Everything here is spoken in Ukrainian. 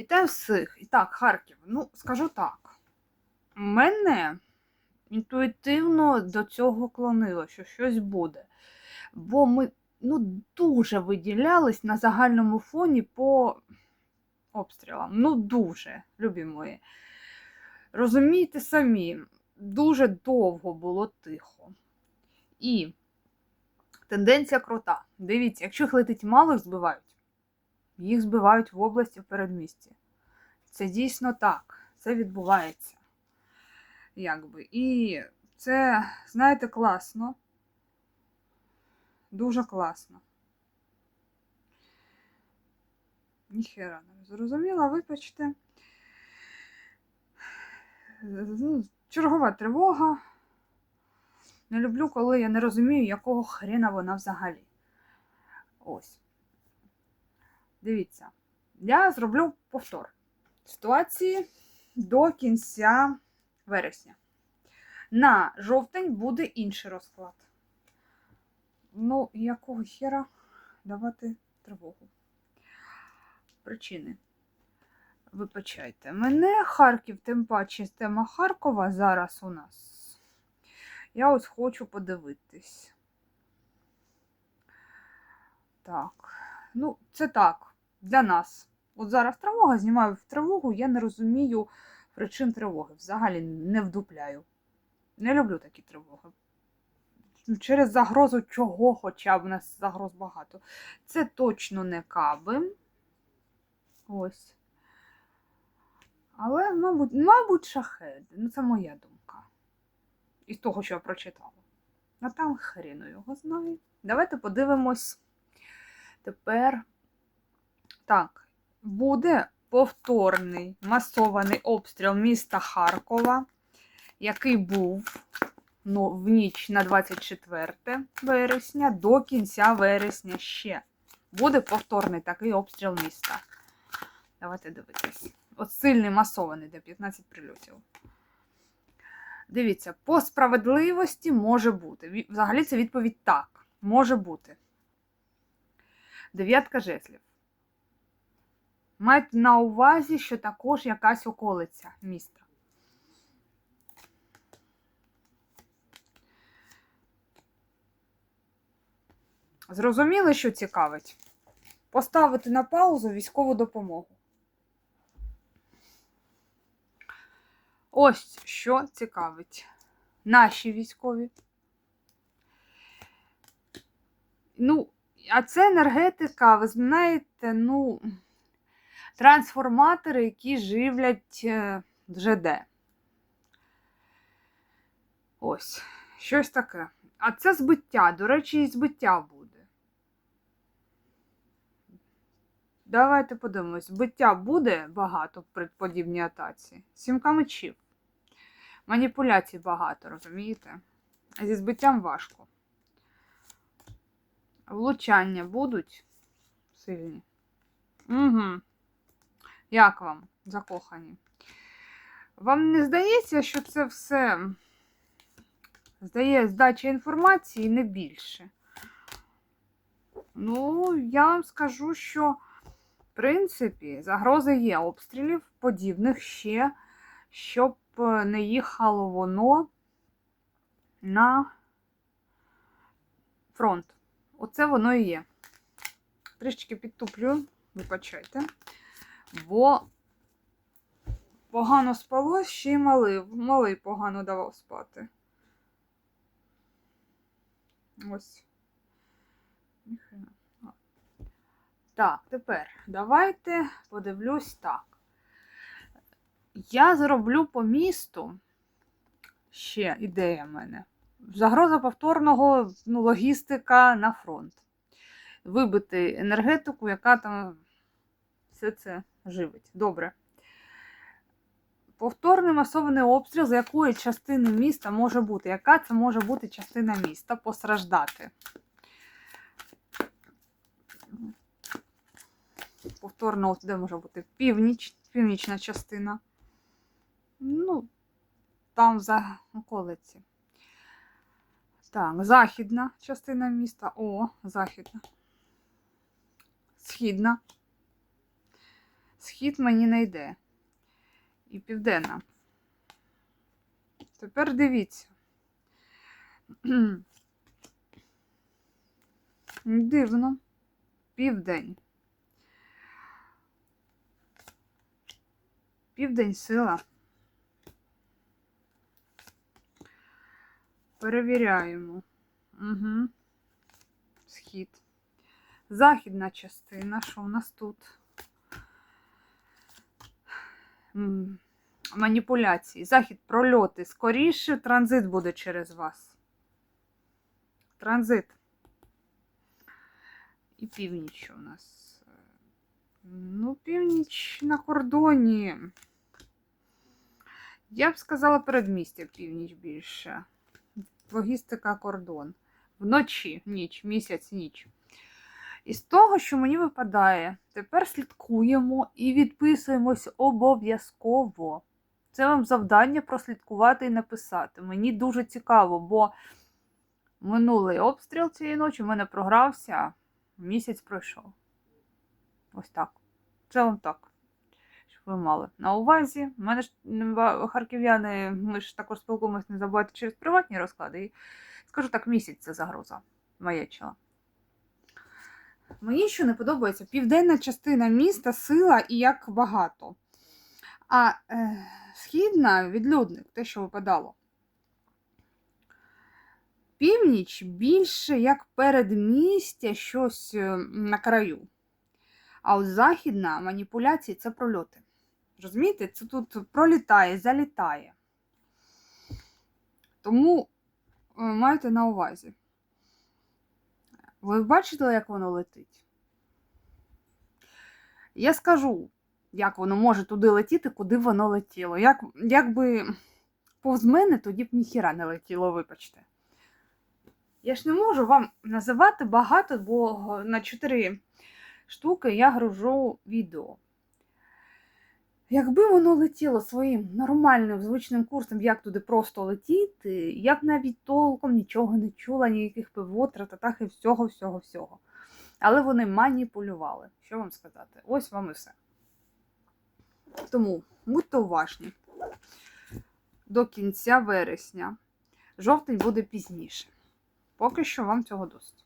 Вітаю всіх. І так, Харків. Ну, скажу так. Мене інтуїтивно до цього клонило, що щось буде. Бо ми ну, дуже виділялись на загальному фоні по обстрілам. Ну, дуже, любі мої. Розумієте самі, дуже довго було тихо. І тенденція крута. Дивіться, якщо їх летить мало, їх збивають. Їх збивають в області в передмісті. Це дійсно так. Це відбувається. Якби. І це, знаєте, класно. Дуже класно. Ніхера не зрозуміла, вибачте. Ну, Чергова тривога. Не люблю, коли я не розумію, якого хрена вона взагалі. Ось. Дивіться, я зроблю повтор ситуації до кінця вересня. На жовтень буде інший розклад. Ну, якого хера давати тривогу? Причини. Вибачайте, мене Харків, тим паче тема Харкова зараз у нас. Я ось хочу подивитись. Так, ну, це так, для нас. От зараз тривога, знімаю тривогу, я не розумію причин тривоги. Взагалі не вдупляю. Не люблю такі тривоги. Через загрозу чого, хоча б у нас загроз багато. Це точно не каби. Ось. Але, мабуть, мабуть, шахеди. Ну, це моя думка. Із того, що я прочитала. А там хріну його знає. Давайте подивимось. Тепер. Так, буде повторний масований обстріл міста Харкова, який був ну, в ніч на 24 вересня до кінця вересня ще. Буде повторний такий обстріл міста. Давайте дивитись. От сильний масований, де 15 прильотів. Дивіться, по справедливості може бути. Взагалі це відповідь так. Може бути. Дев'ятка жезлів. Майте на увазі, що також якась околиця міста. Зрозуміли, що цікавить? Поставити на паузу військову допомогу. Ось що цікавить. Наші військові. Ну, а це енергетика, ви знаєте, ну, трансформатори, які живлять е, ЖД. Ось, щось таке. А це збиття, до речі, і збиття буде. Давайте подивимось, збиття буде багато при подібній атаці. Сімка мечів. Маніпуляцій багато, розумієте? Зі збиттям важко. Влучання будуть сильні. Угу. Як вам, закохані? Вам не здається, що це все здає здача інформації не більше? Ну, я вам скажу, що, в принципі, загрози є обстрілів, подібних ще, щоб е, не їхало воно на фронт. Оце воно і є. Трішечки підтуплю, вибачайте. Бо погано спалось, ще й малий. Малий погано давав спати. Ось. Так, тепер давайте подивлюсь так. Я зроблю по місту. Ще ідея в мене. Загроза повторного ну, логістика на фронт. Вибити енергетику, яка там все це живить. Добре. Повторний масований обстріл, з якої частини міста може бути? Яка це може бути частина міста постраждати? Повторно, де може бути північ, північна частина. Ну, там за околиці. Так, західна частина міста. О, західна. Східна. Схід мені не йде. І південна. Тепер дивіться. Дивно. Південь. Південь сила. Перевіряємо. Угу. Схід. Західна частина. Що у нас тут? Маніпуляції. Захід, прольоти. Скоріше транзит буде через вас. Транзит. І північ у нас. Ну, північ на кордоні. Я б сказала передмістя північ більше. Логістика кордон. Вночі, ніч, місяць, ніч. І з того, що мені випадає, тепер слідкуємо і відписуємось обов'язково. Це вам завдання прослідкувати і написати. Мені дуже цікаво, бо минулий обстріл цієї ночі в мене програвся, місяць пройшов. Ось так. Це вам так. Щоб ви мали на увазі. У мене ж харків'яни, ми ж також спілкуємося, не забувайте через приватні розклади. І скажу так, місяць це загроза маячила. Мені що не подобається південна частина міста, сила і як багато. А е, східна відлюдник, те, що випадало. Північ більше як передмістя щось е, на краю. А от західна маніпуляції це прольоти. Розумієте, це тут пролітає, залітає. Тому е, майте на увазі. Ви бачите, як воно летить? Я скажу, як воно може туди летіти, куди воно летіло. Як, якби повз мене, тоді б ніхіра не летіло, вибачте. Я ж не можу вам називати багато, бо на 4 штуки я гружу відео. Якби воно летіло своїм нормальним звичним курсом, як туди просто летіти, я б навіть толком нічого не чула, ніяких ПВО, трататах і всього, всього, всього. Але вони маніпулювали. Що вам сказати? Ось вам і все. Тому будьте уважні. До кінця вересня. Жовтень буде пізніше. Поки що вам цього досить.